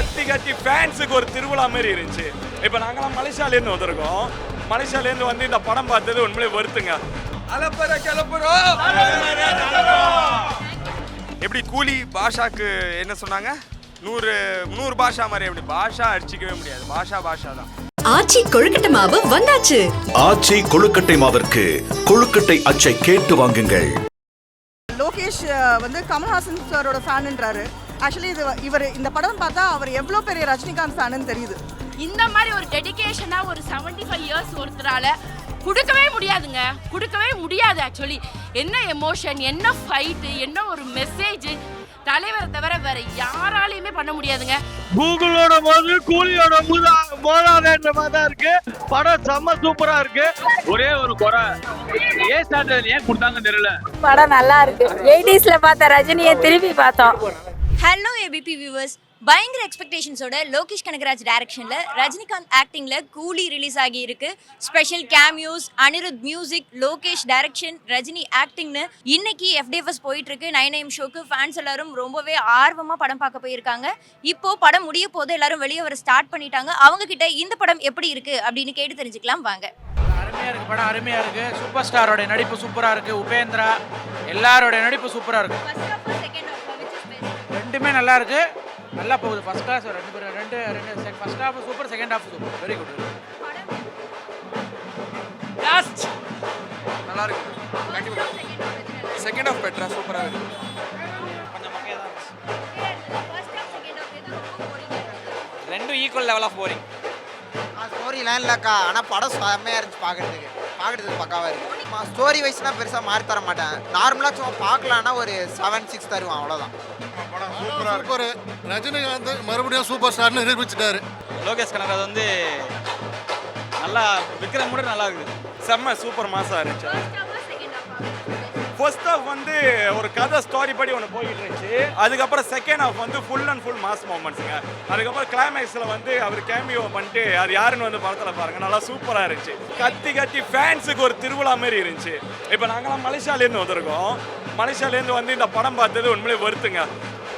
கத்தி கத்தி ஃபேன்ஸுக்கு ஒரு திருவிழா மாதிரி இருந்துச்சு. இப்போ நாங்களாம் மலேசியாலேருந்து வந்திருக்கோம். மலேசியாலேருந்து வந்து இந்த படம் பார்த்தது உண்மையிலே வருத்துங்க. அலப்பற கிளப்புறோம் எப்படி கூலி பாஷாக்கு என்ன சொன்னாங்க? நூறு நூறு பாஷா மாதிரி எப்படி? பாஷா அடிச்சிக்கவே முடியாது. பாஷா பாஷா தான். ஆச்சி கொழுக்கட்டை மாவு வந்தாச்சு. ஆச்சி கொழுக்கட்டை மாவிற்கு கொழுக்கட்டை அச்சை கேட்டு வாங்குங்கள். லோகேஷ் வந்து கமல்ஹாசன் சாரோட ஃபேனுன்றாரு ஆக்சுவலி இது இவர் இந்த படம் பார்த்தா அவர் எவ்வளோ பெரிய ரஜினிகாந்த் ஃபேனுன்னு தெரியுது. இந்த மாதிரி ஒரு டெடிகேஷனா ஒரு 75 ஃபைவ் இயர்ஸ் ஒருத்தரால கொடுக்கவே முடியாதுங்க. கொடுக்கவே முடியாது ஆக்சுவலி என்ன எமோஷன் என்ன ஃபைட்டு என்ன ஒரு மெசேஜ் தலைவரை தவிர வேற யாராலையுமே பண்ண முடியாதுங்க. கூகுளோட போது கூலியோட போதாதேன்ற மாதிரி தான் இருக்கு. படம் செம்ம சூப்பரா இருக்கு. ஒரே ஒரு குறை. ஏ சாட்டர் ஏன் கொடுத்தாங்கன்னு தெரியல. படம் நல்லா இருக்கு. எயிட்டிஸ்ல பார்த்த ரஜினியை திருப்பி பார்த்தோம். ஹலோ ஏபிபி வியூவர்ஸ் பயங்கர எக்ஸ்பெக்டேஷன்ஸோட லோகேஷ் கனகராஜ் டைரக்ஷனில் ரஜினிகாந்த் ஆக்டிங்கில் கூலி ரிலீஸ் ஆகி இருக்கு special cameos Anirudh music Lokesh direction Rajini ஆக்டிங்னு இன்னைக்கு எஃப்டிஎஃப்எஸ் போயிட்டு இருக்கு நைன் எம் ஷோக்கு ஃபேன்ஸ் எல்லாரும் ரொம்பவே ஆர்வமாக படம் பார்க்க போயிருக்காங்க. இப்போ படம் முடிய போது எல்லாரும் வெளியே வர ஸ்டார்ட் பண்ணிட்டாங்க. அவங்க கிட்ட இந்த படம் எப்படி இருக்கு அப்படின்னு கேட்டு தெரிஞ்சுக்கலாம் வாங்க. அருமையா இருக்கு படம் அருமையா இருக்கு. சூப்பர் ஸ்டாரோட நடிப்பு சூப்பரா இருக்கு. உபேந்திரா எல்லாரோட நடிப்பு சூப்பரா இருக்கு. ரெண்டுமே நல்லா இருக்கு. நல்லா போகுது. ஃபர்ஸ்ட் கிளாஸ் ரெண்டு பேரும் ரெண்டு ரெண்டு first half super second half super very good last நல்லா இருக்கு. செகண்ட் ஆஃப் பெட்டரா சூப்பராக இருக்கு. ரெண்டும் ஈக்குவல் லெவல் ஆஃப் போரிங் ஸ்டோரிலாம் இல்லைக்கா. ஆனால் படம் செம்மையாக இருந்துச்சு பார்க்குறதுக்கு பார்க்குறதுக்கு பக்காவாக இருக்கு. ஸ்டோரி வைஸ்னால் பெருசாக மாறி தர மாட்டேன். நார்மலாக சும்மா பார்க்கலான்னா ஒரு செவன் சிக்ஸ் தருவான் அவ்வளோதான் சூப்பர் ரஜினிகாந்த் மறுபடியும் சூப்பர் ஸ்டார்னு நிரூபிச்சிட்டாரு. லோகேஷ் கனகராஜ் வந்து நல்லா விக்ரம் கூட நல்லா இருக்குது. செம்ம சூப்பர் மாசா இருந்துச்சு. ஃபர்ஸ்ட் ஹாஃப் வந்து ஒரு கதை ஸ்டோரி படி ஒன்று போயிட்டு இருந்துச்சு அதுக்கப்புறம் செகண்ட் ஹாஃப் வந்து ஃபுல் அண்ட் ஃபுல் மாஸ் மூமெண்ட்ஸுங்க அதுக்கப்புறம் கிளைமேக்ஸில் வந்து அவர் கேமியோ பண்ணிட்டு அது யாருன்னு வந்து படத்தில் பாருங்க நல்லா சூப்பராக இருந்துச்சு. கத்தி கத்தி ஃபேன்ஸுக்கு ஒரு திருவிழா மாதிரி இருந்துச்சு. இப்போ நாங்களாம் மலேசியாலேருந்து வந்திருக்கோம். மலேசியாலேருந்து வந்து இந்த படம் பார்த்தது உண்மையிலே வருத்துங்க.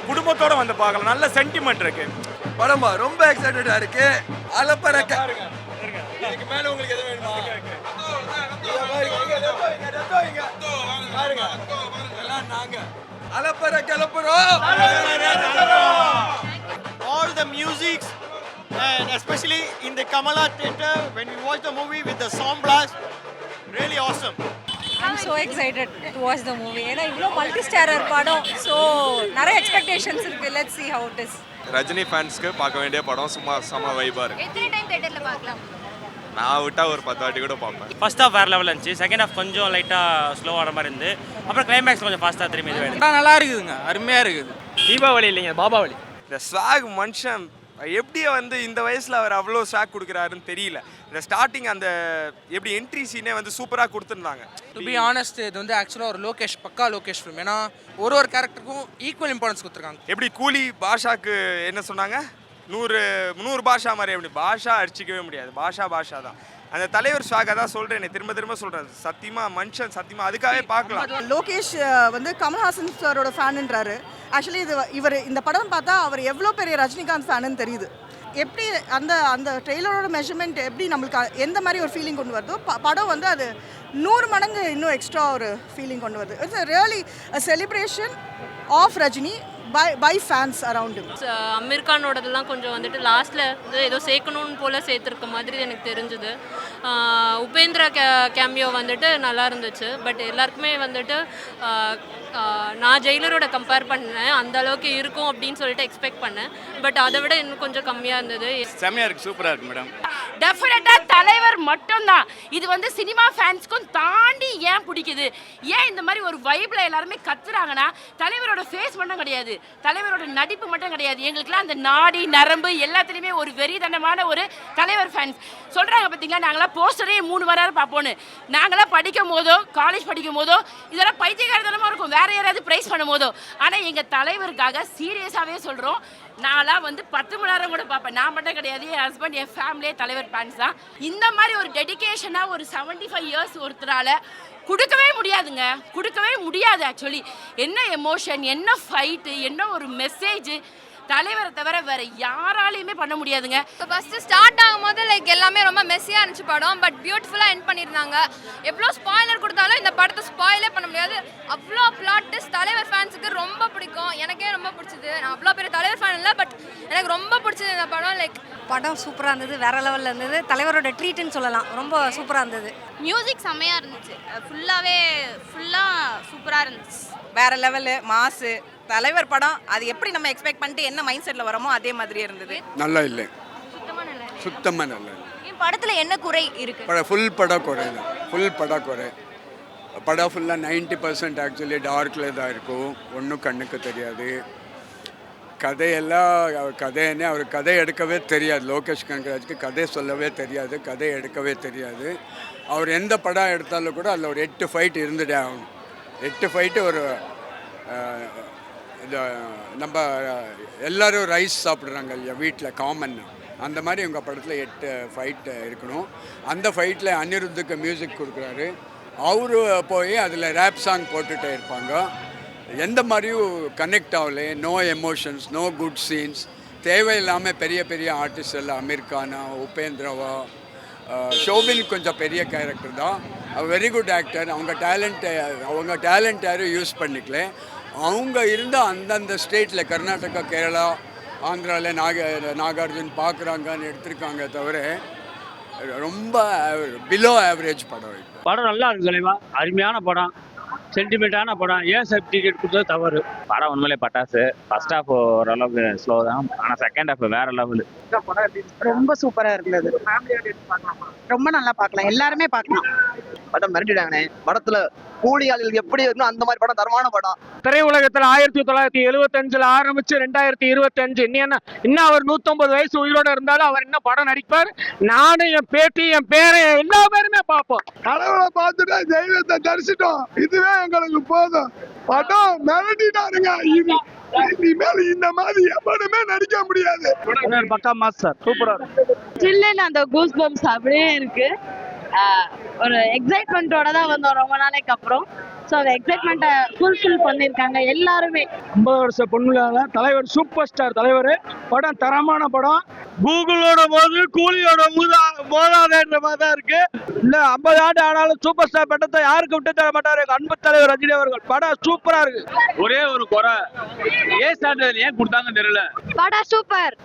குடும்பத்தோட வந்து பார்க்கலாம். நல்ல சென்டிமெண்ட் இருக்கு. படமா? ரொம்ப எக்ஸைட்டடா இருக்கு. அலப்பற இதுக்கு மேல உங்களுக்கு எது வேணுமா? அலப்பற கிளப்புறோம். All the musics and especially in the Kamala Theatre when we watch the movie with the sound blast really awesome. I'm so excited to watch the movie ஏன்னா இவ்வளோ மல்டி ஸ்டாரர் படம் ஸோ நிறைய எக்ஸ்பெக்டேஷன்ஸ் இருக்கு. Let see how it is Rajini ஃபேன்ஸ்க்கு பார்க்க வேண்டிய படம் சும்மா செம வைபா இருக்கு. எத்தனை டைம் தேட்டரில் பார்க்கலாம்? நான் விட்டா ஒரு பத்து வாட்டி கூட பார்ப்பேன். ஃபர்ஸ்ட் ஹாஃப் வேற லெவல் இருந்துச்சு. செகண்ட் ஹாஃப் கொஞ்சம் லைட்டாக ஸ்லோவான மாதிரி இருந்து. அப்புறம் கிளைமேக்ஸ் கொஞ்சம் ஃபாஸ்ட்டாக திரும்பி இது வேணும் நல்லா இருக்குதுங்க. அருமையா இருக்குது. தீபாவளி இல்லைங்க பாபாவளி. இந்த ஸ்வாக் மனுஷன் எப்படி வந்து இந்த வயசுல அவர் அவ்வளோ ஸ்வாக் கொடுக்குறாருன்னு தெரியல. இந்த ஸ்டார்டிங் அந்த எப்படி என்ட்ரி சீனே வந்து சூப்பராக கொடுத்துருந்தாங்க. டு பி ஆனஸ்ட் இது வந்து ஆக்சுவலாக ஒரு லோகேஷ் பக்கா லோகேஷ் ஃபிலிம் ஏன்னா ஒரு ஒரு கேரக்டருக்கும் ஈக்குவல் இம்பார்ட்டன்ஸ் கொடுத்துருக்காங்க. எப்படி கூலி பாஷாக்கு என்ன சொன்னாங்க? நூறு நூறு பாஷா மாதிரி எப்படி பாஷா அடிச்சிக்கவே முடியாது. பாஷா பாஷா தான். அந்த தலைவர் ஸ்வாக தான் சொல்கிறேன் திரும்ப திரும்ப சொல்கிறேன் சத்தியமா மனுஷன் சத்தியமா அதுக்காகவே பார்க்கலாம். லோகேஷ் வந்து கமல்ஹாசன் சாரோட ஃபேனுன்றாரு. ஆக்சுவலி இது இவர் இந்த படம் பார்த்தா அவர் எவ்வளோ பெரிய ரஜினிகாந்த் ஃபேனுன்னு தெரியுது. எப்படி அந்த அந்த ட்ரெய்லரோட மெஷர்மெண்ட் எப்படி நம்மளுக்கு எந்த மாதிரி ஒரு ஃபீலிங் கொண்டு வருதோ படம் வந்து அது நூறு மடங்கு இன்னும் எக்ஸ்ட்ரா ஒரு ஃபீலிங் கொண்டு வருது. It's really celebration of Rajini. Bye bye fans around Aamir கானோடதெல்லாம் கொஞ்சம் வந்துட்டு லாஸ்ட்டில் ஏதோ சேர்க்கணும்னு போல் சேர்த்துருக்க மாதிரி எனக்கு தெரிஞ்சுது. உபேந்திரா கே கேமியோ வந்துட்டு நல்லா இருந்துச்சு. பட் எல்லாருக்குமே வந்துட்டு நான் ஜெயிலரோட கம்பேர் பண்ணேன். அந்த அளவுக்கு இருக்கும் அப்படின்னு சொல்லிட்டு எக்ஸ்பெக்ட் பண்ணேன். பட் அதை விட இன்னும் கொஞ்சம் கம்மியாக இருந்தது. செம்மையாக இருக்குது சூப்பராக இருக்கு மேடம் டெஃபினட்டா தலைவர் மட்டும்தான். இது வந்து சினிமா ஃபேன்ஸ்க்கும் தாண்டி ஏன் பிடிக்குது? ஏன் இந்த மாதிரி ஒரு வைப்ல எல்லாருமே கத்துறாங்கன்னா தலைவரோட ஃபேஸ் மட்டும் கிடையாது. தலைவரோட நடிப்பு மட்டும் கிடையாது. எங்களுக்குலாம் அந்த நாடி நரம்பு எல்லாத்துலேயுமே ஒரு வெறிதனமான ஒரு தலைவர் ஃபேன்ஸ் சொல்றாங்க பார்த்தீங்களா நாங்களாம் போஸ்டரே மூணு மணி நேரம் பார்ப்போன்னு நாங்களாம் படிக்கும் போதோ காலேஜ் படிக்கும் போதோ இதெல்லாம் பைத்தியகாரத்தனமாக இருக்கும். வேற யாராவது ப்ரைஸ் பண்ணும் போதோ ஆனால் எங்கள் தலைவருக்காக சீரியஸாகவே சொல்கிறோம் நான்லாம் வந்து பத்து மணி நேரம் கூட பார்ப்பேன். நான் மட்டும் கிடையாது. என் ஹஸ்பண்ட் என் ஃபேமிலியே தலைவர் ஃபேன்ஸ் தான். இந்த மாதிரி ஒரு டெடிகேஷனாக ஒரு 75 ஃபைவ் இயர்ஸ் ஒருத்தரால கொடுக்கவே முடியாதுங்க. கொடுக்கவே முடியாது ஆக்சுவலி என்ன எமோஷன் என்ன ஃபைட்டு என்ன ஒரு மெசேஜ் தலைவரை தவிர வேற யாராலையுமே பண்ண முடியாதுங்க. ஃபர்ஸ்ட் ஸ்டார்ட் ஆகும்போது லைக் எல்லாமே ரொம்ப மெஸ்ஸியாக இருந்துச்சு படம் பட் பியூட்டிஃபுல்லாக எண்ட் பண்ணியிருந்தாங்க. எவ்வளோ ஸ்பாய்லர் கொடுத்தாலும் இந்த படத்தை ஸ்பாயிலே பண்ண முடியாது. அவ்வளோ பிளாட் தலைவர் ஃபேன்ஸுக்கு ரொம்ப பிடிக்கும். எனக்கே ரொம்ப பிடிச்சது. நான் அவ்வளோ பெரிய தலைவர் ஃபேன் இல்லை பட் எனக்கு ரொம்ப பிடிச்சது இந்த படம் லைக் படம் சூப்பராக இருந்தது வேற லெவலில் இருந்தது. தலைவரோட ட்ரீட்னு சொல்லலாம். ரொம்ப சூப்பராக இருந்தது. மியூசிக் செம்மையாக இருந்துச்சு. ஃபுல்லாகவே ஃபுல்லாக சூப்பராக இருந்துச்சு. வேற லெவலு மாசு தலைவர் படம் அது எப்படி நம்ம எக்ஸ்பெக்ட் பண்ணிட்டு என்ன மைண்ட் செட்டில் வரமோ அதே மாதிரி இருந்தது. நல்லா இல்லை. சுத்தமாக நல்லா இல்லை. படத்தில் என்ன குறை இருக்கு? படம் ஃபுல் படம் குறை தான். ஃபுல் படம் குறை. படம் ஃபுல்லாக நைன்டி பர்சன்ட் ஆக்சுவலி டார்க்கில் தான் இருக்கும். ஒன்றும் கண்ணுக்கு தெரியாது. கதையெல்லாம் அவர் கதைன்னே அவர் கதை எடுக்கவே தெரியாது. லோகேஷ் கனகராஜுக்கு கதை சொல்லவே தெரியாது கதை எடுக்கவே தெரியாது. அவர் எந்த படம் எடுத்தாலும் கூட அதில் ஒரு எட்டு ஃபைட் இருந்துட்டே ஆகணும். எட்டு ஃபைட்டு ஒரு நம்ம எல்லோரும் ரைஸ் சாப்பிட்றாங்க இல்லையா வீட்டில் காமன் அந்த மாதிரி உங்கள் படத்தில் எட்டு ஃபைட் இருக்கணும். அந்த ஃபைட்டில் அனிருத்துக்கு மியூசிக் கொடுக்குறாரு. அவரு போய் அதில் ரேப் சாங் போட்டுகிட்டே இருப்பாங்க. எந்த மாதிரியும் கனெக்ட் ஆகல. No emotions no good scenes தேவையில்லாமல் பெரிய பெரிய ஆர்டிஸ்ட் எல்லாம் அமீர் கானா உபேந்திரவா ஷோபின் கொஞ்சம் பெரிய கேரக்டர் தான். வெரி குட் ஆக்டர் அவங்க டேலண்ட்டை அவங்க டேலண்ட் யாரும் யூஸ் பண்ணிக்கல. அவங்க இருந்த அந்தந்த ஸ்டேட்டில் கர்நாடகா கேரளா ஆந்திராவில் நாக நாகார்ஜுன் பார்க்குறாங்கன்னு எடுத்திருக்காங்க தவிர ரொம்ப பிலோ ஆவரேஜ் படம் இது. படம் நல்லா இருக்கு தலைவா. அருமையான படம். சென்டிமெண்ட்டான படம். ஏன் சர்டிஃபிகேட் கொடுத்தது தவறு? படம் உண்மையிலே பட்டாசு. ஃபர்ஸ்ட் ஹாஃப் ஓரளவுக்கு ஸ்லோ தான். ஆனால் செகண்ட் ஹாஃப் வேற லெவலு ரொம்ப சூப்பராக இருந்தது. ரொம்ப நல்லா பார்க்கலாம். எல்லாருமே பார்க்கலாம். படம் மிரட்டிட்டாங்கண்ணே. படத்துல கூலியாளிகள் எப்படி இருக்கணும் அந்த மாதிரி படம் தரமான படம். திரையுலகத்தில் ஆயிரத்தி தொள்ளாயிரத்தி எழுபத்தஞ்சில் ஆரம்பிச்சு ரெண்டாயிரத்தி இருபத்தஞ்சு. இன்னும் இன்னும் அவர் நூற்றம்பது வயசு உயிரோட இருந்தாலும் அவர் என்ன படம் நடிப்பார்? நானும் என் பேட்டி என் பேரன் எல்லா பேருமே பார்ப்போம். கடவுளை பார்த்துட்டு தெய்வத்தை தரிசிட்டோம். இதுவே எங்களுக்கு போதும். படம் மிரட்டிட்டாருங்க. இது இனிமேல் இந்த மாதிரி எப்பவுமே நடிக்க முடியாது. பக்கா மாஸ் சார். சூப்பராக இருக்கு. சில்லுன்னு அந்த கூஸ் பம்ப்ஸ் அப்படியே இருக்கு. ஒரு எக்ஸைட்மெண்ட்டோட தான் வந்தோம் ரொம்ப நாளைக்கு அப்புறம். ஸோ அந்த எக்ஸைட்மெண்ட்டை ஃபுல்ஃபில் பண்ணியிருக்காங்க எல்லாருமே. ஐம்பது வருஷ பொண்ணுல தலைவர் சூப்பர் ஸ்டார் தலைவர். படம் தரமான படம். கூகுளோட போது கூலியோட முதா மோதாதேன்ற மாதிரி தான் இருக்கு. இல்ல ஐம்பது ஆண்டு ஆனாலும் சூப்பர் ஸ்டார் பட்டத்தை யாருக்கு விட்டு தர மாட்டாரு. அன்பு தலைவர் ரஜினி அவர்கள். படம் சூப்பரா இருக்கு. ஒரே ஒரு குறை. ஏ சான்றிதழ் ஏன் கொடுத்தாங்கன்னு தெரியல. படம் சூப்பர்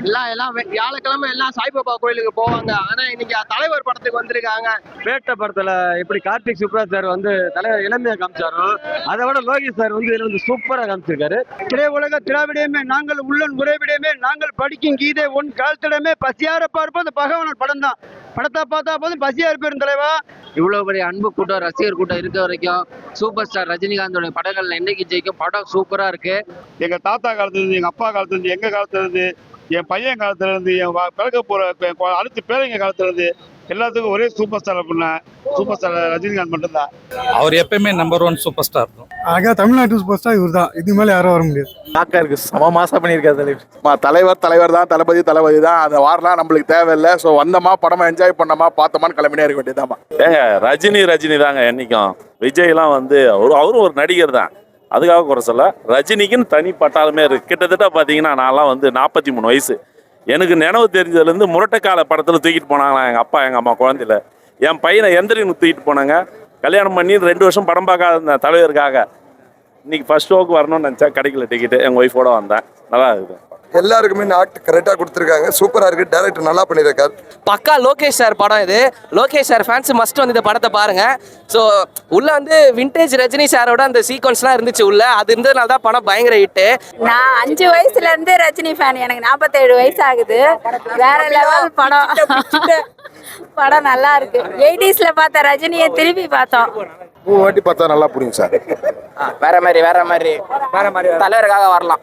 எல்லாம் எல்லாம் வியாழக்கிழமை எல்லாம் சாய்பாபா கோயிலுக்கு போவாங்க. ஆனா இன்னைக்கு தலைவர் படத்துக்கு வந்திருக்காங்க. பேட்ட படத்துல எப்படி கார்த்திக் சுப்ராஜ் சார் வந்து தலைவர் இளமையா காமிச்சாரோ அதை விட லோகேஷ் சார் வந்து இதுல வந்து சூப்பரா காமிச்சிருக்காரு. திரை உலக திராவிடமே நாங்கள் உள்ளன் விடமே நாங்கள் படிக்கும் கீதை உன் காலத்திடமே பசியார பார்ப்பது பகவானோட படம் தான் படத்தை பார்த்தா போதும் பசியா இருப்பேன் தலைவா. இவ்வளோ பெரிய அன்பு கூட்டம் ரசிகர் கூட்டம் இருக்க வரைக்கும் சூப்பர் ஸ்டார் ரஜினிகாந்தோட படங்கள் என்னைக்கு ஜெயிக்கும்? படம் சூப்பராக இருக்கு. எங்க தாத்தா காலத்துல இருந்து எங்க அப்பா காலத்துல இருந்து எங்க காலத்துல இருந்து என் பையன் காலத்துல இருந்து என் பிறக்க போற அடுத்து கொ- பேரைங்க காலத்துல இருந்து எல்லாத்துக்கும் ஒரே சூப்பர் ஸ்டார் அப்படின்னா சூப்பர் ஸ்டார் ரஜினிகாந்த் மட்டும்தான். அவர் எப்பயுமே நம்பர் ஒன் சூப்பர் ஸ்டார் ஆக தமிழ்நாட்டு சூப்பர் ஸ்டார் இவர் தான் இதுக்கு மேலே யாரும் வர முடியாது. தாக்கா இருக்கு சம மாசா பண்ணியிருக்காரு தலைவர் தலைவர் தலைவர் தான் தளபதி தளபதி தான். அந்த வாரெலாம் நம்மளுக்கு தேவையில்லை. ஸோ வந்தோமா படமா என்ஜாய் பண்ணோமா பார்த்தோமான்னு கிளம்பினே இருக்க வேண்டியதாமா ஏங்க ரஜினி ரஜினி தாங்க என்னைக்கும். விஜய்லாம் வந்து அவரு அவரும் ஒரு நடிகர் தான். அதுக்காக குறை சொல்ல ரஜினிக்குன்னு தனி பட்டாலுமே இருக்கு. கிட்டத்தட்ட பார்த்தீங்கன்னா நான்லாம் வந்து நாற்பத்தி மூணு வயசு. எனக்கு நினைவு தெரிஞ்சதுலேருந்து முரட்டைக்கால படத்தில் தூக்கிட்டு போனாங்களா எங்கள் அப்பா எங்கள் அம்மா குழந்தையில. என் பையனை எந்திரின்னு தூக்கிட்டு போனாங்க. கல்யாணம் பண்ணி ரெண்டு வருஷம் படம் பார்க்காத இருந்தேன் தலைவருக்காக. இன்றைக்கி ஃபஸ்ட் ஷோக்கு வரணும்னு நினச்சா கிடைக்கல டிக்கெட்டு எங்கள் ஒய்ஃபோட வந்தேன். நல்லா இருக்குது. எல்லாருக்குமே ஆக்ட் கரெக்டாக கொடுத்துருக்காங்க. சூப்பராக இருக்கு. டேரக்டர் நல்லா பண்ணியிருக்காரு. பக்கா லோகேஷ் சார் படம் இது. லோகேஷ் சார் ஃபேன்ஸ் மஸ்ட் வந்து இந்த படத்தை பாருங்க. ஸோ உள்ள வந்து விண்டேஜ் ரஜினி சாரோட அந்த சீக்வன்ஸ்லாம் இருந்துச்சு உள்ள. அது இருந்ததுனால தான் படம் பயங்கர ஹிட்டு நான் அஞ்சு வயசுல இருந்து ரஜினி ஃபேன் எனக்கு நாற்பத்தேழு வயசு ஆகுது. வேற லெவல் படம். படம் நல்லா இருக்கு. எயிட்டிஸ்ல பார்த்த ரஜினியை திருப்பி பார்த்தோம். மூணு வாட்டி பார்த்தா நல்லா புரியும் சார். வேற மாதிரி. வேற மாதிரி வேற மாதிரி. தலைவருக்காக வரலாம்.